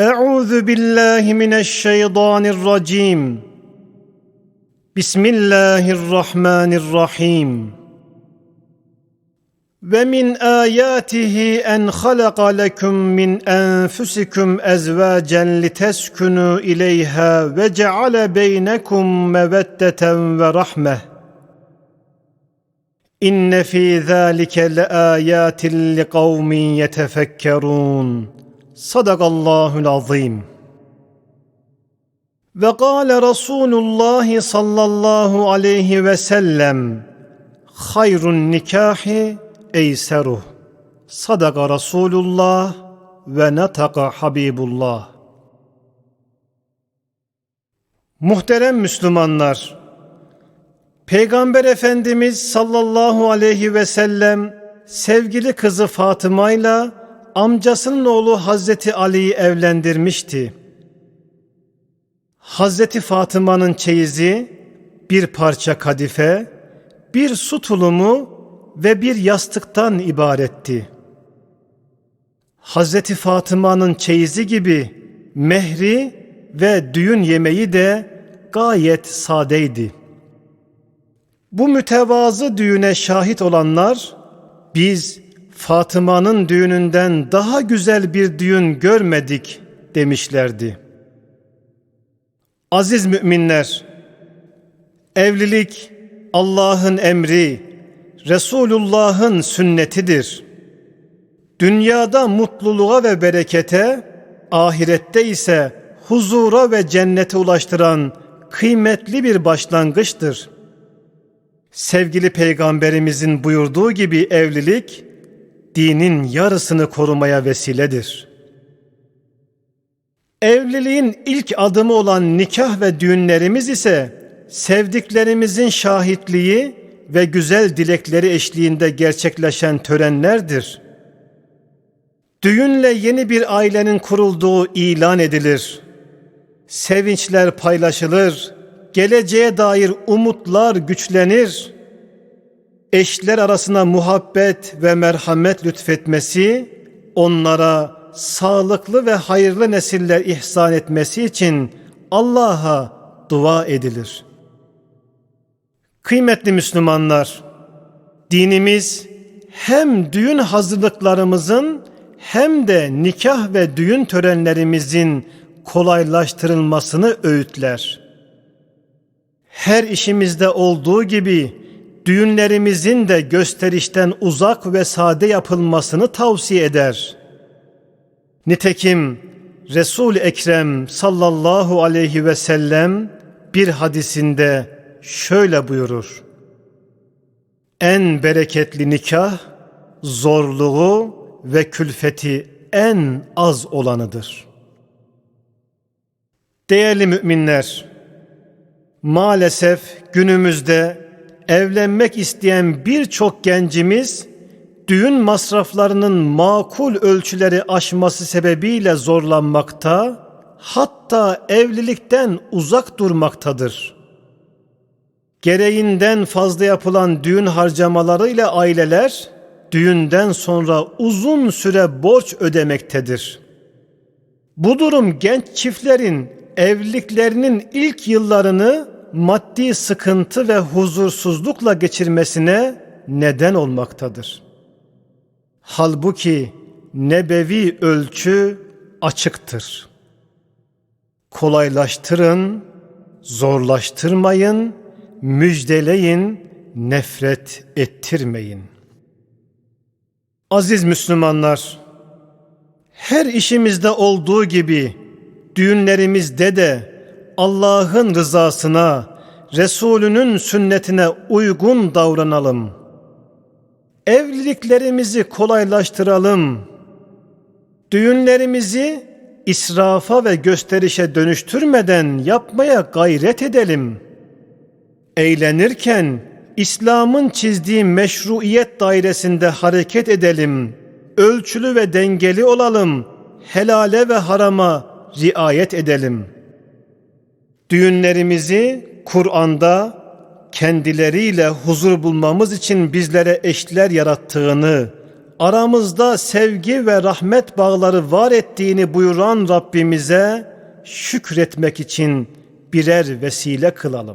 أعوذ بالله من الشيطان الرجيم. بسم الله الرحمن الرحيم. ومن آياته أن خلق لكم من أنفسكم أزواجا لتسكنوا إليها وجعل بينكم مودة ورحمة. إن في ذلك لآيات لقوم يتفكرون. Sadakallahul azim. Ve kâle Resulullah sallallahu aleyhi ve sellem Hayrun nikahi eyseruh. Sadaka Resulullah ve nataka Habibullah. Muhterem Müslümanlar, Peygamber Efendimiz sallallahu aleyhi ve sellem sevgili kızı Fatıma ile amcasının oğlu Hazreti Ali'yi evlendirmişti. Hazreti Fatıma'nın çeyizi bir parça kadife, bir su tulumu ve bir yastıktan ibaretti. Hazreti Fatıma'nın çeyizi gibi mehri ve düğün yemeği de gayet sadeydi. Bu mütevazı düğüne şahit olanlar biz Fatıma'nın düğününden daha güzel bir düğün görmedik demişlerdi. Aziz müminler, evlilik Allah'ın emri, Resulullah'ın sünnetidir. Dünyada mutluluğa ve berekete, ahirette ise huzura ve cennete ulaştıran kıymetli bir başlangıçtır. Sevgili peygamberimizin buyurduğu gibi evlilik dinin yarısını korumaya vesiledir. Evliliğin ilk adımı olan nikah ve düğünlerimiz ise sevdiklerimizin şahitliği ve güzel dilekleri eşliğinde gerçekleşen törenlerdir. Düğünle yeni bir ailenin kurulduğu ilan edilir. Sevinçler paylaşılır, geleceğe dair umutlar güçlenir. Eşler arasına muhabbet ve merhamet lütfetmesi, onlara sağlıklı ve hayırlı nesiller ihsan etmesi için Allah'a dua edilir.'' Kıymetli Müslümanlar, dinimiz hem düğün hazırlıklarımızın hem de nikah ve düğün törenlerimizin kolaylaştırılmasını öğütler. Her işimizde olduğu gibi düğünlerimizin de gösterişten uzak ve sade yapılmasını tavsiye eder. Nitekim Resul Ekrem sallallahu aleyhi ve sellem bir hadisinde şöyle buyurur. En bereketli nikah zorluğu ve külfeti en az olanıdır. Değerli müminler, maalesef günümüzde evlenmek isteyen birçok gencimiz düğün masraflarının makul ölçüleri aşması sebebiyle zorlanmakta, hatta evlilikten uzak durmaktadır.'' Gereğinden fazla yapılan düğün harcamalarıyla aileler düğünden sonra uzun süre borç ödemektedir. Bu durum genç çiftlerin evliliklerinin ilk yıllarını maddi sıkıntı ve huzursuzlukla geçirmesine neden olmaktadır. Halbuki nebevi ölçü açıktır. Kolaylaştırın, zorlaştırmayın, müjdeleyin, nefret ettirmeyin. Aziz Müslümanlar, her işimizde olduğu gibi düğünlerimizde de Allah'ın rızasına, Resulünün sünnetine uygun davranalım. Evliliklerimizi kolaylaştıralım. Düğünlerimizi israfa ve gösterişe dönüştürmeden yapmaya gayret edelim.'' eğlenirken İslam'ın çizdiği meşruiyet dairesinde hareket edelim. Ölçülü ve dengeli olalım. Helale ve harama riayet edelim. Düğünlerimizi Kur'an'da kendileriyle huzur bulmamız için bizlere eşler yarattığını, aramızda sevgi ve rahmet bağları var ettiğini buyuran Rabbimize şükretmek için birer vesile kılalım.